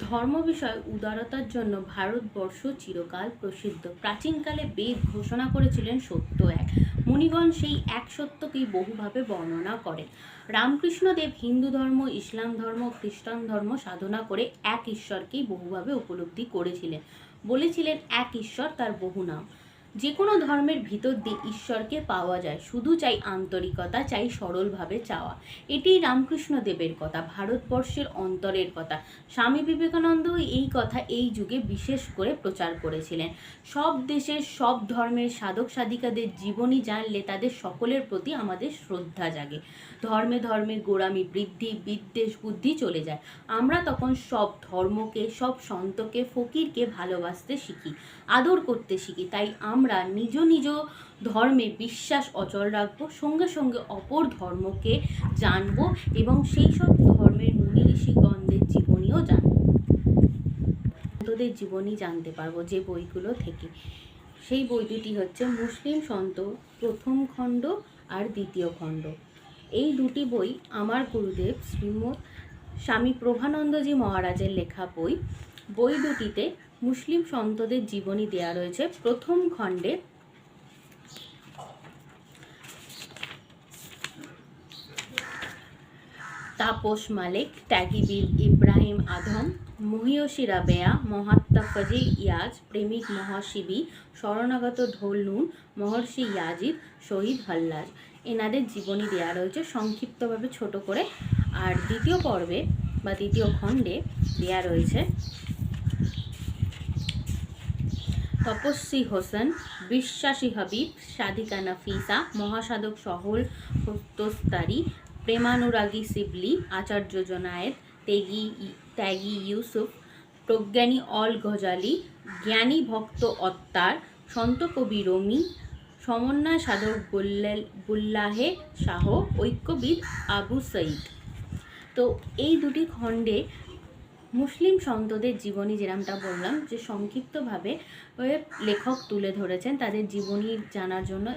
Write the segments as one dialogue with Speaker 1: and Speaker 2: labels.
Speaker 1: ধর্ম বিষয় উদারতার জন্য ভারতবর্ষ চিরকাল প্রসিদ্ধ। প্রাচীনকালে বেদ ঘোষণা করেছিলেন সত্য এক। মুনিগণ সেই এক সত্যকেই বহুভাবে বর্ণনা করেন। রামকৃষ্ণদেব হিন্দু ধর্ম, ইসলাম ধর্ম, খ্রিস্টান ধর্ম সাধনা করে এক ঈশ্বরকেই বহুভাবে উপলব্ধি করেছিলেন। বলেছিলেন, এক ঈশ্বর তার বহু নাম। যে কোনো ধর্মের ভিতর দিয়ে ঈশ্বরকে পাওয়া যায়, শুধু চাই আন্তরিকতা, চাই সরলভাবে চাওয়া। এটি রামকৃষ্ণ দেবের কথা, ভারতবর্ষের অন্তরের কথা। স্বামী বিবেকানন্দ এই কথা এই যুগে বিশেষ করে প্রচার করেছিলেন। সব দেশের সব ধর্মের সাধক সাধিকাদের জীবনী জানলে তাদের সকলের প্রতি আমাদের শ্রদ্ধা জাগে। ধর্মে ধর্মে গোড়ামি বৃদ্ধি, বিদ্বেষ, বুদ্ধি চলে যায়। আমরা তখন সব ধর্মকে, সব সন্তকে, ফকিরকে ভালোবাসতে শিখি, আদর করতে শিখি। তাই আমরা নিজ নিজ ধর্মে বিশ্বাস অচল রাখব, সঙ্গে সঙ্গে অপর ধর্মকে জানব এবং সেই সব ধর্মের মুনি ঋষিগণদের জীবনীও জানব। সন্তদের জীবনী জানতে পারব যে বইগুলো থেকে। সেই বই দুটি হচ্ছে মুসলিম সন্ত, প্রথম খণ্ড আর দ্বিতীয় খণ্ড। এই দুটি বই আমার গুরুদেব শ্রীমৎ স্বামী প্রভানন্দজি মহারাজের লেখা বই। বই দুটিতে মুসলিম সন্তদের জীবনী দেয়া রয়েছে প্রথম খণ্ডে। তাপস মালিক ত্যাগীবীর ইব্রাহিম আধম মহিয়সী রাবেয়া মহাত্মা ফজিল ইয়াজ, প্রেমিক মহাশিবী শরণাগত ঢোল নুন, মহর্ষি ইয়াজিদ, শহীদ হাল্লাজ। এনাদের জীবনী দেয়া রয়েছে সংক্ষিপ্তভাবে ছোট করে। আর দ্বিতীয় পর্বে বা দ্বিতীয় খণ্ডে দেয়া রয়েছে তপস্বী হোসেন, বিশ্বাসী হাবিব, সাদিকা নাফিসা, মহাসাধক সহল তোস্তারি প্রেমানুরাগী শিবলি, আচার্য জোনায়েত তেগি ত্যাগী ইউসুফ, প্রজ্ঞানী অল গজালি জ্ঞানী ভক্ত অত্তার, সন্ত কবি রমি, সমন্বয় সাধক বুল্লাহে শাহ, ঐক্যবিদ আবু সঈদ। তো এই দুটি খণ্ডে মুসলিম সন্তদের জীবনী যেরমটা বললাম, যে সংক্ষিপ্তভাবে লেখক তুলে ধরেছেন তাদের জীবনী জানার জন্য।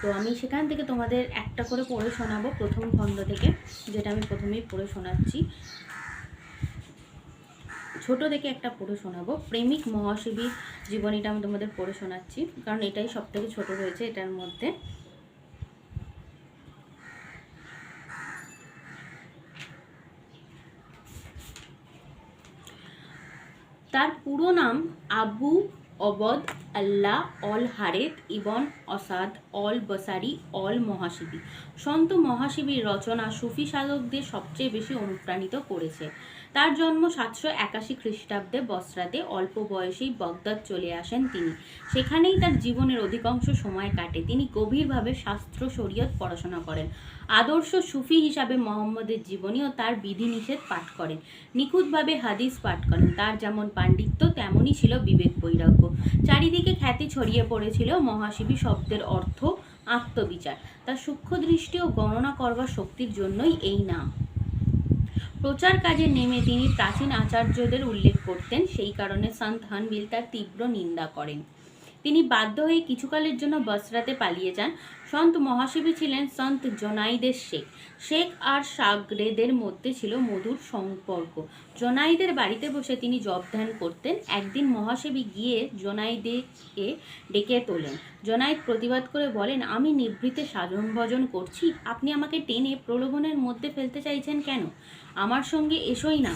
Speaker 1: তো আমি সেখান থেকে তোমাদের একটা করে পড়ে শোনাবো প্রথম খণ্ড থেকে, যেটা আমি প্রথমেই পড়ে শোনাচ্ছি। ছোট থেকে একটা পড়ে শোনাবো। প্রেমিক মহাশিবীর জীবনীটা আমি তোমাদের পড়ে শোনাচ্ছি, কারণ এটাই সব থেকে ছোটো রয়েছে এটার মধ্যে। তার পুরো নাম Abu Abd Allah al Harith ibn Asad al Basri al Muhasibi সন্ত মহাশিবীর রচনা সুফি সাধকদের সবচেয়ে বেশি অনুপ্রাণিত করেছে। তার জন্ম সাতশো একাশি খ্রিস্টাব্দে বসরাতে। অল্প বয়সেই বগদাদ চলে আসেন তিনি। সেখানেই তার জীবনের অধিকাংশ সময় কাটে। তিনি গভীরভাবে শাস্ত্র শরীয়ত পড়াশোনা করেন। আদর্শ সুফি হিসাবে মোহাম্মদের জীবনী ও তার বিধিনিষেধ পাঠ করেন। নিখুঁতভাবে হাদিস পাঠ করেন। তার যেমন পাণ্ডিত্য, তেমনই ছিল বিবেক বৈরাগ্য। চারিদিকে খ্যাতি ছড়িয়ে পড়েছিল মহাশিবী শব্দের অর্থ আত্মবিচার। তার সূক্ষ্ম দৃষ্টি ও গণনা করবার শক্তির জন্যই এই নাম। প্রচার কাজে নেমে তিনি প্রাচীন আচার্যদের উল্লেখ করতেন, সেই কারণে সন্ত হানবিল তার তীব্র নিন্দা করেন। তিনি বাধ্য হয়ে কিছুকালের জন্য বসরাতে পালিয়ে যান। সন্ত মহাশিবী ছিলেন সন্ত জোনাইদের শেখ। শেখ আর সাগরেদের মধ্যে ছিল মধুর সম্পর্ক। জোনাইদের বাড়িতে বসে তিনি জব ধ্যান করতেন। একদিন মহাশিবী গিয়ে জোনাইদেরকে ডেকে তোলেন। জোনাইদ প্রতিবাদ করে বলেন, আমি নিভৃতে সাধন ভজন করছি। আপনি আমাকে টেনে প্রলোভনের মধ্যে ফেলতে চাইছেন কেন? আমার সঙ্গে এসোই না।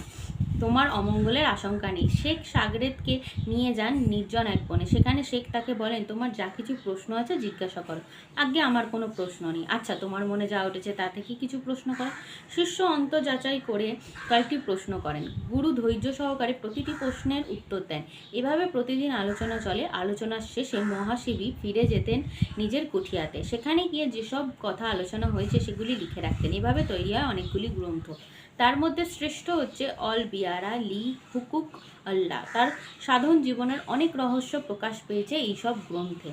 Speaker 1: তোমার অমঙ্গলের আশঙ্কা নেই। শেখ সাগরেদকে নিয়ে যান নির্জন এক বনে। সেখানে শেখ তাকে বলেন, তোমার যা কিছু প্রশ্ন আছে জিজ্ঞাসা করো। আগে আমার কোনো প্রশ্ন নেই। আচ্ছা তোমার মনে যা উঠেছে তা থেকে কিছু প্রশ্ন করো? শিষ্য অন্ত যাচাই করে কয়েকটি প্রশ্ন করেন। গুরু ধৈর্য সহকারে প্রতিটি প্রশ্নের উত্তর দেন। এভাবে প্রতিদিন আলোচনা চলে। আলোচনার শেষে মহাশিবী ফিরে যেতেন নিজের কুঠিয়াতে। সেখানে গিয়ে যেসব কথা আলোচনা হয়েছে সেগুলি লিখে রাখতেন। এভাবে তৈরি হয় অনেকগুলি গ্রন্থ। তার মধ্যে শ্রেষ্ঠ হচ্ছে অল বিয়ারা, লি, হুকুক, আল্লাহ। তার সাধন জীবনের অনেক রহস্য প্রকাশ পেয়েছে এইসব গ্রন্থে।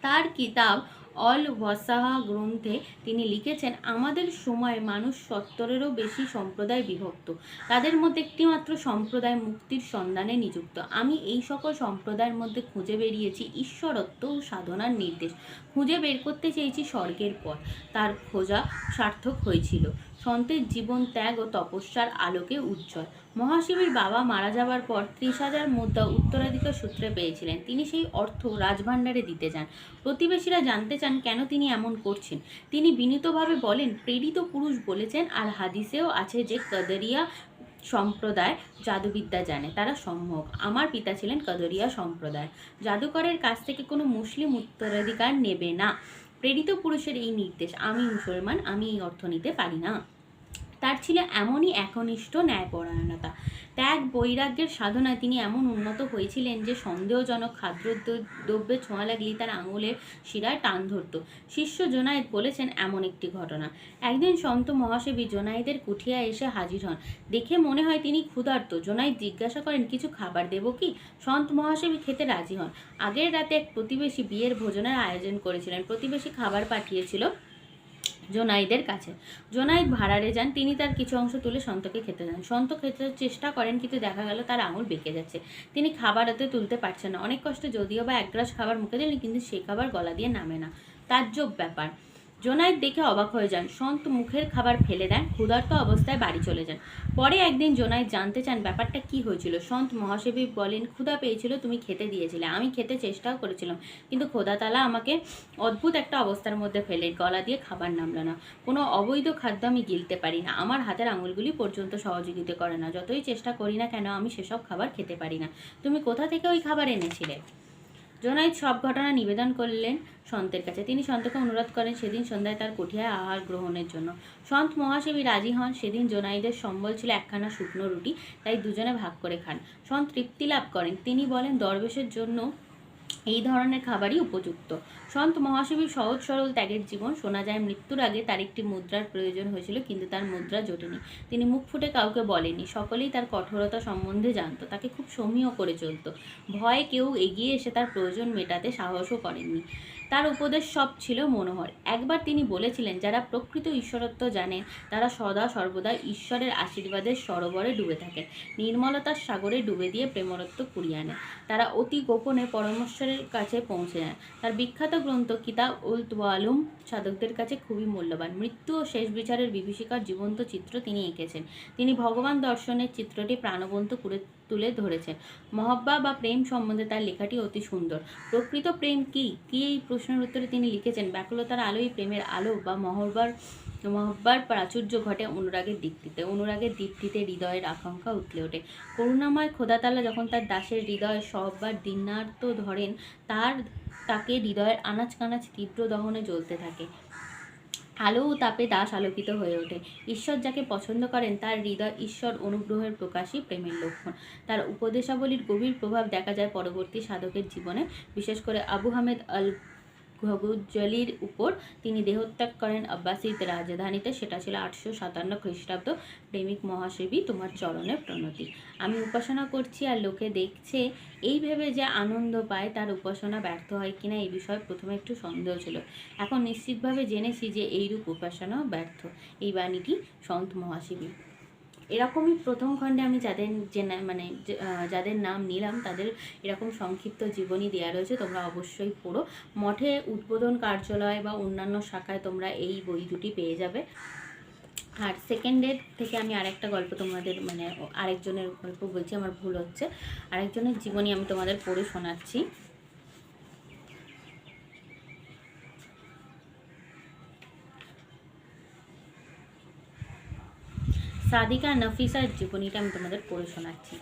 Speaker 1: তার কিতাব অল ওয়াসাহা গ্রন্থে তিনি লিখেছেন, আমাদের সময় মানুষ সত্তরেরও বেশি সম্প্রদায় বিভক্ত। তাদের মধ্যে একটিমাত্র সম্প্রদায় মুক্তির সন্ধানে নিযুক্ত। আমি এই সকল সম্প্রদায়ের মধ্যে খুঁজে বেরিয়েছি ঈশ্বরত্ব ও সাধনার নির্দেশ। খুঁজে বের করতে চেয়েছি স্বর্গের পথ। তার খোঁজা সার্থক হয়েছিল। সন্তের জীবন ত্যাগ ও তপস্যার আলোকে উজ্জ্বল। মহাশিবীর বাবা মারা যাওয়ার পর ত্রিশ হাজার মুদ্রা উত্তরাধিকার সূত্রে পেয়েছিলেন। তিনি সেই অর্থ রাজভাণ্ডারে দিতে চান। প্রতিবেশীরা জানতে চান কেন তিনি এমন করছেন। তিনি বিনীতভাবে বলেন, প্রেরিত পুরুষ বলেছেন আর হাদিসেও আছে যে কদরিয়া সম্প্রদায় জাদুবিদ্যা জানে, তারা সম্যক আমার পিতা ছিলেন কদরিয়া সম্প্রদায়। জাদুকরের কাছ থেকে কোনো মুসলিম উত্তরাধিকার নেবে না। প্রেরিত পুরুষের এই নির্দেশ, আমি মুসলমান, আমি এই অর্থ নিতে পারি না। তার ছিল এমনই একনিষ্ঠ ন্যায়পরায়ণতা। ত্যাগ, বৈরাগ্যের সাধনায় তিনি এমন উন্নত হয়েছিলেন যে সন্দেহজনক খাদ্য দ্রব্যে ছোঁয়া লাগলেই তার আঙুলের শিরায় টান ধরত। শিষ্য জোনায়েদ বলেছেন, এমন একটি ঘটনা। একদিন সন্ত মহাসেবী জোনায়েদের কুঠিয়া এসে হাজির হন। দেখে মনে হয় তিনি ক্ষুধার্ত। জোনায়েদ জিজ্ঞাসা করেন, কিছু খাবার দেবো কি? সন্ত মহাসেবী খেতে রাজি হন। আগের রাতে এক প্রতিবেশী বিয়ের ভোজনের আয়োজন করেছিলেন। প্রতিবেশী খাবার পাঠিয়েছিল জোনাইদের কাছে। জোনাইদ ভাড়ারে যান, তিনি তার কিছু অংশ তুলে সন্তকে খেতে যান। সন্ত খেতে চেষ্টা করেন, কিন্তু দেখা গেল তার আঙুল বেঁকে যাচ্ছে। তিনি খাবার হাতে তুলতে পারছেন না। অনেক কষ্টে যদিও বা এক গ্লাস খাবার মুখে দিলেন, কিন্তু সে খাবার গলা দিয়ে নামে না। তার তাজ্জব ব্যাপার। জোনাইদ দেখে অবাক হয়ে যান। সন্ত মুখের খাবার ফেলে দেন, ক্ষুধার্ত অবস্থায় বাড়ি চলে যান। পরে একদিন জোনাইদ জানতে চান ব্যাপারটা কি হয়েছিল। সন্ত মহাসেবী বলেন, ক্ষুধা পেয়েছিল, তুমি খেতে দিয়েছিলে। আমি খেতে চেষ্টাও করেছিলাম, কিন্তু খোদাতালা আমাকে অদ্ভুত একটা অবস্থার মধ্যে ফেলে, গলা দিয়ে খাবার নামলো না। কোনো অবৈধ খাদ্য আমি গিলতে পারি না। আমার হাতের আঙুলগুলি পর্যন্ত সহযোগিতা করে না। যতই চেষ্টা করি না কেন, আমি সেসব খাবার খেতে পারি না। তুমি কোথা থেকে ওই খাবার এনেছিলে? জোনাইদ সব ঘটনা নিবেদন করলেন সন্তের কাছে। তিনি সন্তকে অনুরোধ করেন সেদিন সন্ধ্যায় তার কঠিয়ায় আহার গ্রহণের জন্য। সন্ত মহাসেবী রাজি হন, সেদিন জোনাইদের সম্বল ছিল একখানা শুকনো রুটি, তাই দুজনে ভাগ করে খান। সন্ত তৃপ্তি লাভ করেন। তিনি বলেন, দরবেশের জন্য এই ধরনের খাবারই উপযুক্ত। সন্ত মহাশিবীর সহজ সরল ত্যাগের জীবন শোনা যায় মৃত্যুর আগে তার একটি মুদ্রার প্রয়োজন হয়েছিল, কিন্তু তার মুদ্রা জোটেনি। তিনি মুখ ফুটে কাউকে বলেনি, সকলেই তার কঠোরতা সম্বন্ধে জানত, তাকে খুব সমীহ করে চলত। ভয়ে কেউ এগিয়ে এসে তার প্রয়োজন মেটাতে সাহসও করেননি। তার উপদেশ সব ছিল মনোহর। একবার তিনি বলেছিলেন, যারা প্রকৃত ঈশ্বরত্ব জানেন তারা সদা সর্বদা ঈশ্বরের আশীর্বাদের সরোবরে ডুবে থাকেন। নির্মলতার সাগরে ডুবে দিয়ে প্রেমরত্ব কুড়িয়ে আনে। তারা অতি গোপনে পরমেশ্বরের কাছে পৌঁছে যায়। তার বিখ্যাত গ্রন্থ কিতাব উল তোয়ালুম সাধকদের কাছে খুবই মূল্যবান। মৃত্যু ও শেষ বিচারের বিভীষিকার জীবন্ত চিত্র তিনি এঁকেছেন। তিনি ভগবান দর্শনের চিত্রটি প্রাণবন্ত করে তুলে ধরেছেন মহব্বা বা প্রেম সম্বন্ধে তার লেখাটি অতি সুন্দর। প্রকৃত প্রেম কি? কি এই প্রশ্নের উত্তরে তিনি লিখেছেন, ব্যাকুলতার আলোই প্রেমের আলো বা মহব্বার মহব্বার প্রাচুর্য ঘটে অনুরাগের দীপ্তিতে অনুরাগের দীপ্তিতে হৃদয়ের আকাঙ্ক্ষা উতলে ওঠে। করুণাময় খোদাতালা যখন তার দাসের হৃদয় সববার দিনার্ত ধরেন, তার, তাকে হৃদয়ের আনাচ কানাচ তীব্র দহনে জ্বলতে থাকে। আলো ও তাপে দাস আলোকিত হয়ে ওঠে। ঈশ্বর যাকে পছন্দ করেন, তার হৃদয় ঈশ্বর অনুগ্রহের প্রকাশই প্রেমের লক্ষণ। তার উপদেশাবলীর গভীর প্রভাব দেখা যায় পরবর্তী সাধকের জীবনে। বিশেষ করে আবু হামেদ আল ঘগুজ্জলির উপর তিনি দেহত্যাগ করেন। আব্বাসিদ রাজধানীতে সেটা ছিল আটশো সাতান্ন খ্রিস্টাব্দ। প্রেমিক মহাসেবী তোমার চরণে প্রণতি। আমি উপাসনা করছি আর লোকে দেখছে, এই ভেবে যে আনন্দ পায়, তার উপাসনা ব্যর্থ হয় কিনা এই বিষয়ে প্রথমে একটু সন্দেহ ছিল। এখন নিশ্চিতভাবে জেনেছি যে এইরূপ উপাসনাও ব্যর্থ। এই বাণীটি সন্ত মহাশিবী এরকমই প্রথম খণ্ডে আমি যাদের যে মানে যাদের নাম নিলাম, তাদের এরকম সংক্ষিপ্ত জীবনী দেওয়া রয়েছে, তোমরা অবশ্যই পড়ো। মঠে উদ্বোধন কার্যালয় বা অন্যান্য শাখায় তোমরা এই বই দুটি পেয়ে যাবে। আর সেকেন্ড সেকেন্ডের থেকে আমি আরেকটা গল্প তোমাদের মানে আরেকজনের গল্প বলছি, আমার ভুল হচ্ছে। আরেকজনের জীবনী আমি তোমাদের পড়ে শোনাচ্ছি। সাদিকা নফিসার জীবনীটা আমি তোমাদের পড়ে শোনাচ্ছি।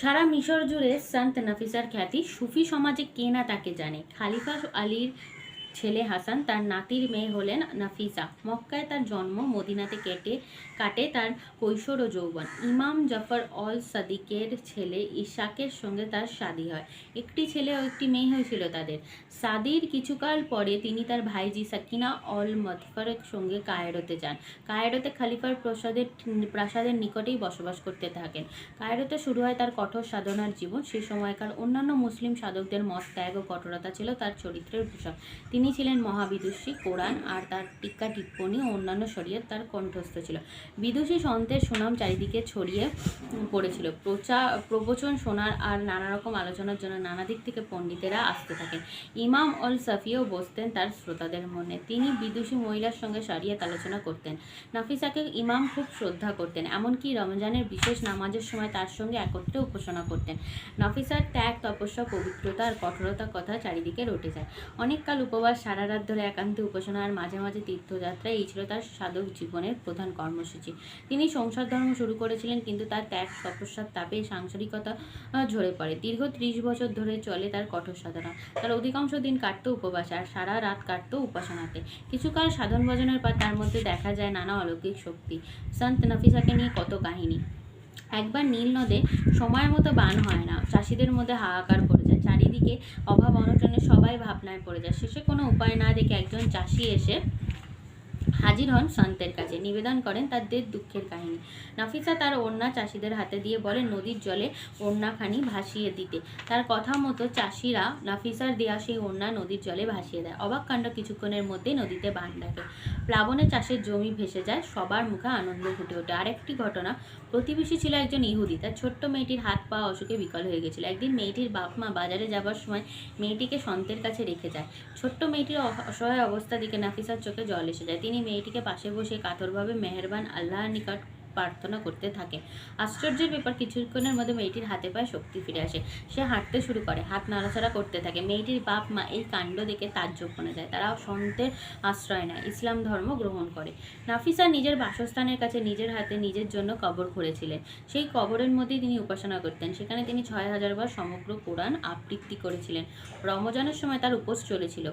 Speaker 1: সারা মিশর জুড়ে সন্ত নফিসার খ্যাতি, সুফি সমাজে কে না তাকে জানে? খালিফা আলীর ছেলে হাসান তার নাতির মেয়ে হলেন নাফিসা। মক্কায় তার জন্ম মদিনাতে কেটে কাটে তার কৈশোর ও যৌবন। ইমাম জাফর অল সাদিকের ছেলে ইশাকের সঙ্গে তার শাদী হয়। একটি ছেলে ও একটি মেয়ে হয়েছিল তাদের। সাদির কিছুকাল পরে তিনি তার ভাইজি সাকিনা অল মদফরের সঙ্গে কায়রোতে যান। কায়রোতে খালিফার প্রসাদের, প্রাসাদের নিকটেই বসবাস করতে থাকেন। কায়রোতে শুরু হয় তার কঠোর সাধনার জীবন। সে সময়কার অন্যান্য মুসলিম সাধকদের মত ত্যাগ ও কঠোরতা ছিল তার চরিত্রের ভূষণ। তিনি ছিলেন মহাবিদুষী, কোরআন আর তার টিক্কা টিপ্পণী ও অন্যান্য শরীয়ত তার কণ্ঠস্থ ছিল। বিদুষী সন্তের সুনাম চারিদিকে ছড়িয়ে পড়েছিল। প্রচার প্রবচন শোনার আর নানা রকম আলোচনার জন্য নানা দিক থেকে পণ্ডিতেরা আসতে থাকেন। ইমাম অল সাফিও বসতেন তার শ্রোতাদের মনে। তিনি বিদুষী মহিলার সঙ্গে সারিয়াত আলোচনা করতেন। নাফিসাকে ইমাম খুব শ্রদ্ধা করতেন, এমনকি রমজানের বিশেষ নামাজের সময় তার সঙ্গে একত্রে উপাসনা করতেন। নাফিসার ত্যাগ, তপস্যা, পবিত্রতা আর কঠোরতার কথা চারিদিকে রটে যায়। অনেককাল উপবাস, সারা রাত ধরে একান্ত উপাসনা আর মাঝে মাঝে তীর্থযাত্রা এই ছিল তার সাধক জীবনের প্রধান কর্মসূচি। তিনি সংসার ধর্ম শুরু করেছিলেন, কিন্তু তার ত্যাগ, তপস্যার তাপে সাংসারিকতা ঝরে পড়ে। দীর্ঘ ত্রিশ বছর ধরে চলে তার কঠোর সাধনা। তার অধিকাংশ দিন কাটতো উপবাসে আর সারা রাত কাটত উপাসনাতে। কিছুকাল সাধন ভজনের পর তার মধ্যে দেখা যায় নানা অলৌকিক শক্তি। সন্ত নাফিসাকে নিয়ে কত কাহিনী। একবার নীল নদে সময় মতো বান হয় না, চাষিদের মধ্যে হাহাকার পড়ে যায়। চারিদিকে অভাব অনটনে সবাই ভাবনায় পড়ে যায়। শেষে কোনো উপায় না দেখে একজন চাষি এসে হাজির হন সন্তের কাছে। নিবেদন করেন তার তাদের দুঃখের কাহিনী। নাফিসা তার ওড়না চাষিদের হাতে দিয়ে বলে নদীর জলে ওড়নাখানি ভাসিয়ে দিতে। তার কথা মতো চাষিরা নাফিসার দেয়া সেই ওড়না নদীর জলে ভাসিয়ে দেয়। অবাক কাণ্ড কিছুক্ষণের মধ্যেই নদীতে বান ডাকে। প্লাবনে চাষের জমি ভেসে যায়, সবার মুখে আনন্দ ফুটে ওঠে। আরেকটি ঘটনা, প্রতিবেশী ছিল একজন ইহুদি। তার ছোট্ট মেয়েটির হাত পা অসুখে বিকল হয়ে গেছিল। একদিন মেয়েটির বাপ মা বাজারে যাবার সময় মেয়েটিকে সন্তের কাছে রেখে যায়। ছোট্ট মেয়েটির অসহায় অবস্থা দিকে নাফিসার চোখে জল এসে যায়। তিনি মেয়েটিকে পাশে বসে কাতরভাবে মেহেরবান আল্লাহর নিকট প্রার্থনা করতে থাকে। আশ্চর্যের ব্যাপার, কিছুক্ষণের মধ্যে মেয়েটির হাতে পায়ে শক্তি ফিরে আসে। সে হাঁটতে শুরু করে, হাত নাড়াচাড়া করতে থাকে। মেয়েটির বাপ মা এই কাণ্ড দেখে তাজ্জব বনে যায়। তারা সন্তের আশ্রয় নেয়, ইসলাম ধর্ম গ্রহণ করে। নাফিসা নিজের বাসস্থানের কাছে নিজের হাতে নিজের জন্য কবর করেছিলেন সেই কবরের মধ্যেই তিনি উপাসনা করতেন। সেখানে তিনি ছয় হাজার বার সমগ্র কোরআন আবৃত্তি করেছিলেন। রমজানের সময় তার উপোস চলেছিল।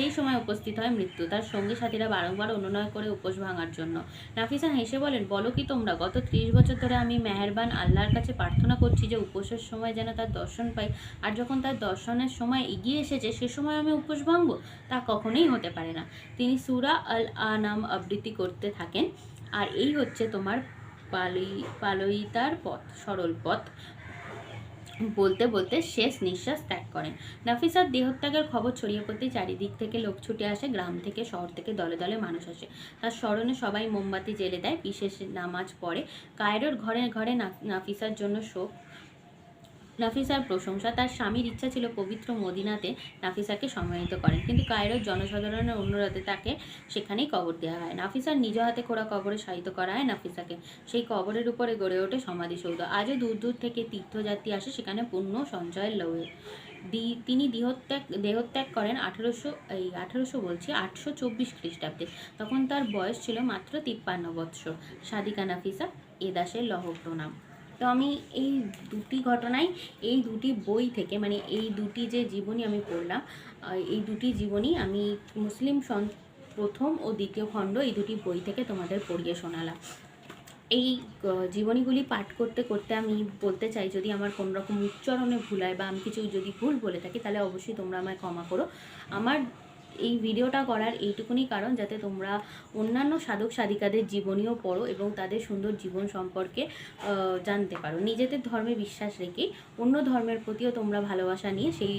Speaker 1: সেই সময় উপস্থিত হয় মৃত্যু। তার সঙ্গী সাথীরা বারংবার অনুনয় করে উপোস ভাঙার জন্য। নাফিসা হেসে বলেন, বলো কি তোমরা, গত ত্রিশ বছর ধরে আমি মেহেরবান আল্লাহর কাছে প্রার্থনা করছি যে উপোসের সময় যেন তার দর্শন পাই। আর যখন তার দর্শনের সময় এগিয়ে এসেছে, সে সময় আমি উপোস ভাঙবো? তা কখনোই হতে পারে না। তিনি সুরা আল আনাম আবৃত্তি করতে থাকেন। আর এই হচ্ছে তোমার পালই পালয়িতার পথ, সরল পথ। বলতে বলতে শেষ নিঃশ্বাস ত্যাগ করেন। নাফিসার দেহত্যাগের খবর ছড়িয়ে পড়তে চারিদিক থেকে লোক ছুটে আসে, গ্রাম থেকে, শহর থেকে, দলে দলে মানুষ আসে। তার স্মরণে সবাই মোমবাতি জেলে দেয়, বিশেষ নামাজ পড়ে। কায়রোর ঘরে ঘরে নাফিসার জন্য শোক। নাফিসার প্রশংসা, তার স্বামীর ইচ্ছা ছিল পবিত্র মদিনাতে নাফিসাকে সম্মানিত করেন। কিন্তু কায়রোর জনসাধারণের অনুরোধে তাকে সেখানেই কবর দেওয়া হয়। নাফিসার নিজ হাতে খোঁড়া কবরে শায়িত করা হয় নাফিসাকে। সেই কবরের উপরে গড়ে ওঠে সমাধিসৌধ। আজও দূর দূর থেকে তীর্থযাত্রী আসে সেখানে পুণ্য সঞ্চয়ের লৌহে দি, তিনি দেহত্যাগ দেহত্যাগ করেন আঠেরোশো, এই আঠেরোশো বলছি, আটশো চব্বিশ খ্রিস্টাব্দে। তখন তার বয়স ছিল মাত্র তিপ্পান্ন বৎসর। সাদিকা নাফিসা, এ দাসের লহ প্রণাম তো আমি এই দুটি ঘটনাই, এই দুটি বই থেকে মানে এই দুটি যে জীবনী আমি পড়লাম এই দুটি জীবনী আমি মুসলিম সন, প্রথম ও দ্বিতীয় খণ্ড এই দুটি বই থেকে তোমাদের পড়িয়ে শোনালাম। এই জীবনীগুলি পাঠ করতে করতে আমি বলতে চাই, যদি আমার কোনো রকম উচ্চারণে ভুল হয় বা আমি কিছু যদি ভুল বলে থাকি, তাহলে অবশ্যই তোমরা আমায় ক্ষমা করো। আমার এই ভিডিওটা করার এইটুকুনি কারণ যাতে তোমরা অন্যান্য সাধক সাধিকাদের জীবনীও পড়ো এবং তাদের সুন্দর জীবন সম্পর্কে জানতে পারো। নিজেদের ধর্মে বিশ্বাস রেখে অন্য ধর্মের প্রতিও তোমরা ভালোবাসা নিয়ে সেই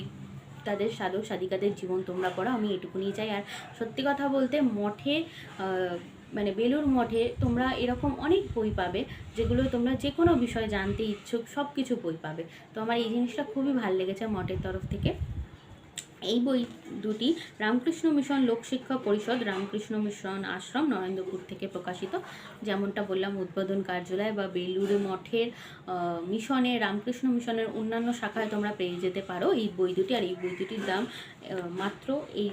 Speaker 1: তাদের সাধক সাধিকাদের জীবন তোমরা পড়ো। আমি এটুকুনি চাই। আর সত্যি কথা বলতে মঠে মানে বেলুর মঠে তোমরা এরকম অনেক বই পাবে যেগুলো তোমরা যে কোনো বিষয় জানতে ইচ্ছুক সব কিছু বই পাবে। তো আমার এই জিনিসটা খুবই ভালো লেগেছে মঠের তরফ থেকে। এই বই দুটি রামকৃষ্ণ মিশন লোকশিক্ষা পরিষদ, রামকৃষ্ণ মিশন আশ্রম, নরেন্দ্রপুর থেকে প্রকাশিত। যেমনটা বললাম, উদ্বোধন কার্যালয় বা বেলুড়ে মঠের মিশনে, রামকৃষ্ণ মিশনের অন্যান্য শাখায় তোমরা পেয়ে যেতে পারো এই বই দুটি। আর এই বই দুটির দাম মাত্র এই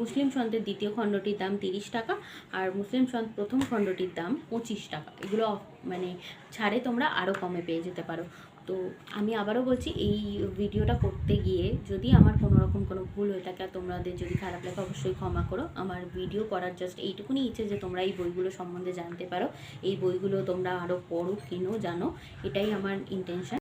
Speaker 1: মুসলিম সন্তের দ্বিতীয় খণ্ডটির দাম তিরিশ টাকা আর মুসলিম সন্ত প্রথম খণ্ডটির দাম পঁচিশ টাকা। এগুলো মানে ছাড়ে তোমরা আরও কমে পেয়ে যেতে পারো। তো আমি আবারও বলছি, এই ভিডিওটা করতে গিয়ে যদি আমার কোনো রকম কোনো ভুল হয়ে থাকে আর তোমাদের যদি খারাপ লাগে, অবশ্যই ক্ষমা করো। আমার ভিডিও করার জাস্ট এইটুকুনি ইচ্ছে যে তোমরা এই বইগুলো সম্বন্ধে জানতে পারো। এই বইগুলো তোমরা আরও পড়ো, কেনো, জানো, এটাই আমার ইন্টেনশন